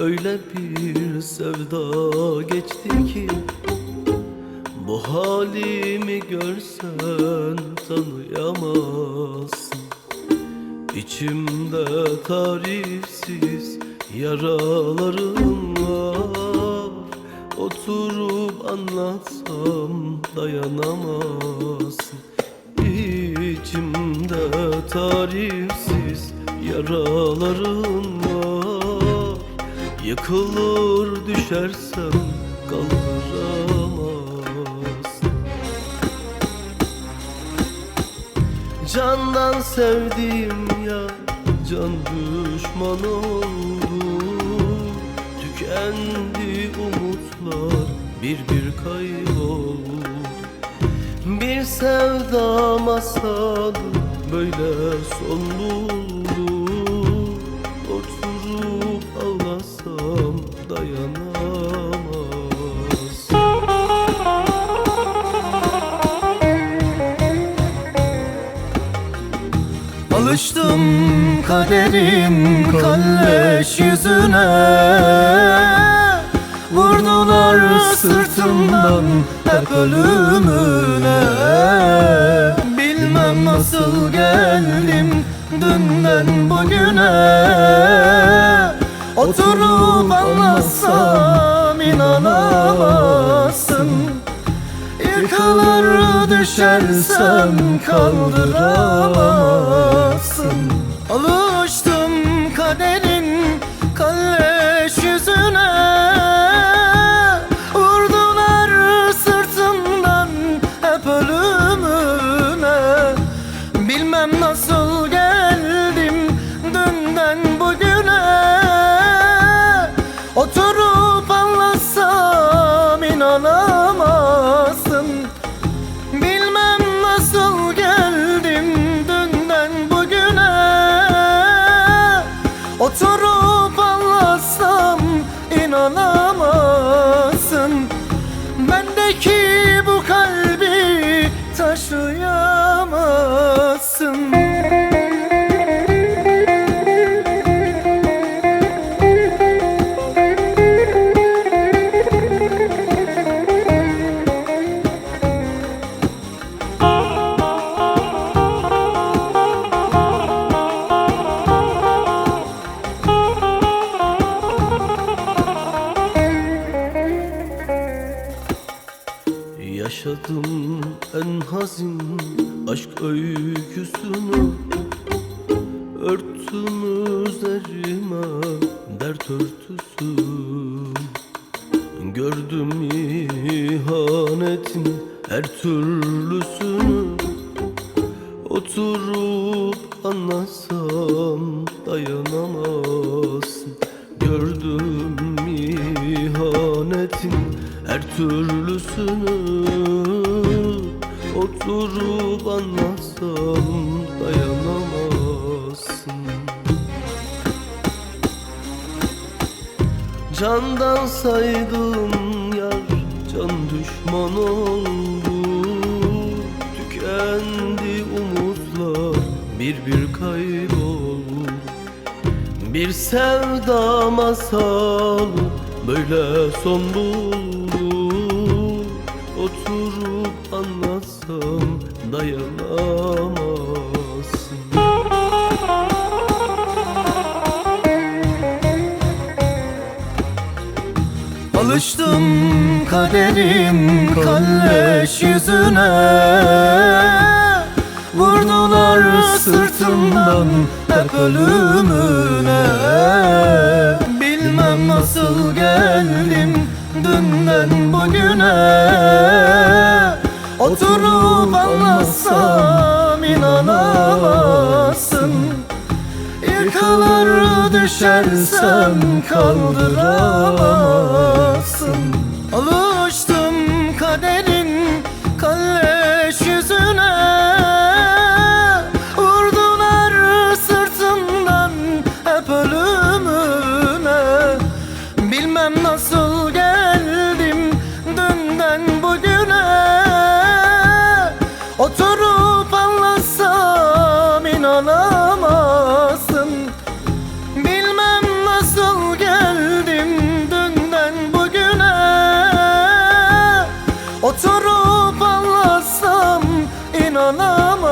öyle bir sevda geçti ki Bu halimi görsen tanıyamazsın. İçimde tarifsiz yaralarım var. Oturup anlatsam dayanamazsın. İçimde tarifsiz yaralarım Yıkılır düşersem kaldıramazsın Candan sevdiğim ya can düşman oldu. Tükendi umutlar bir bir kayboldu. Bir sevda masalı böyle son buldu dayanamaz. Alıştım kaderim kalleş yüzüne. Vurdular sırtımdan hep ölümüne. Bilmem nasıl geldim dünden bugüne Oturup anlatsam inanamazsın. Yıkılır düşersem kaldıramazsın. Alıştım Oturup Yaşadım en hazin aşk öyküsünü. Örttüm üzerime dert örtüsü. Gördüm ihanetin her türlüsünü. Oturup anlasam dayanamazsın. Gördüm ihanetin her türlüsünü Oturup anlasam dayanamazsın. Candan saydım yar can düşman oldu. Tükendi umutlar bir bir kayboldu. Bir sevda masalı böyle son buldu. Oturup anlatsam dayanamazsın. Alıştım kaderim kalleş yüzüne. Vurdular sırtımdan hep ölümüne. Bilmem nasıl geldim dünden bugüne Oturup anlatsam inanamazsın. Yıkılır düşersem kaldıramazsın anlatsam inanamam.